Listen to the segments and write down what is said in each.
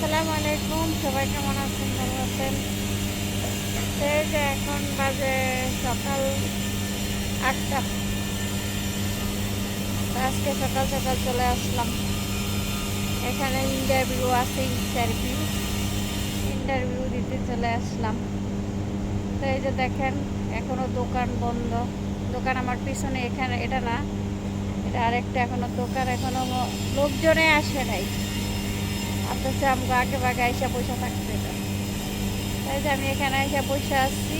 আসসালামু আলাইকুম, সবাই কেমন আছেন? ভালো আছেন? যে এখন বাজে সকাল আটটা। আজকে সকাল সকাল চলে আসলাম। এখানে ইন্টারভিউ আছে ইন্টারভিউ ইন্টারভিউ দিতে চলে আসলাম। তো এই যে দেখেন, এখনও দোকান বন্ধ। দোকান আমার পিছনে এখানে, এটা না, এটা আরেকটা এখনও দোকান, এখনও লোকজনে আসে নাই। অথচ আমাকে আগে বাগে আইসা পয়সা থাকতে তাই আমি এখানে আইসা পয়সা আসছি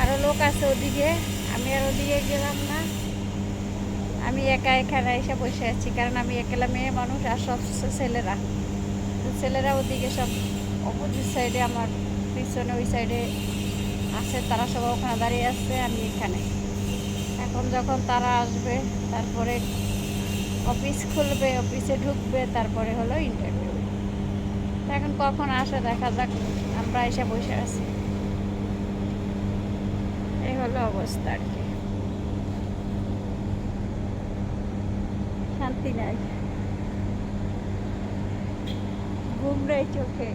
আরও লোক আছে ওদিকে, আমি আর ওদিকে গেলাম না। আমি একা এখানে এসে বসে আছি, কারণ আমি একলা মেয়ে মানুষ আর সব ছেলেরা। ছেলেরা ওদিকে সব অপোজিট সাইডে আমার পিছনে ওই সাইডে আছে, তারা সব ওখানে দাঁড়িয়ে আছে, আমি এখানে। এখন যখন তারা আসবে, তারপরে অফিস খুলবে, অফিসে ঢুকবে, তারপরে হলো ইন্টারভিউ এখন কখন আসে দেখা যাক, আমরা এসে বসে আছি। এই হলো অবস্থা আর কি। শান্তি নাই। ঘুম নেই চোখে।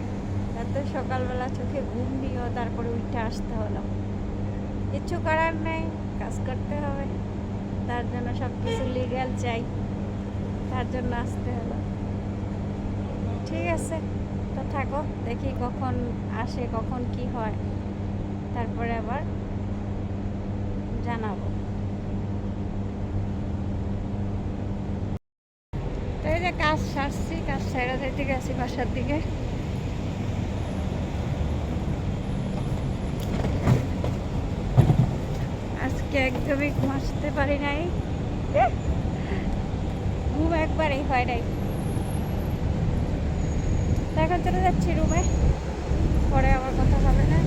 এত সকালবেলা চোখে ঘুম নিয়েও তারপরে উঠে আসতে হলো। কিচ্ছু করার নেই, কাজ করতে হবে। তার জন্য সব কিছু লিগ্যাল চাই। তার জন্য আসতে হলো। ঠিক আছে, তো থাকো, দেখি কখন আসে, কখন কি হয়। তারপরে আবার জানাব। তো এই যে কাজ সারছি, কাজ সারা যেতে গেছি বাসার দিকে। আজকে একদমই ঘুমাতে পারি নাই। একবারেই হয় নাই। তো এখন চলে যাচ্ছি রুমে পরে আমার কথা হবে না।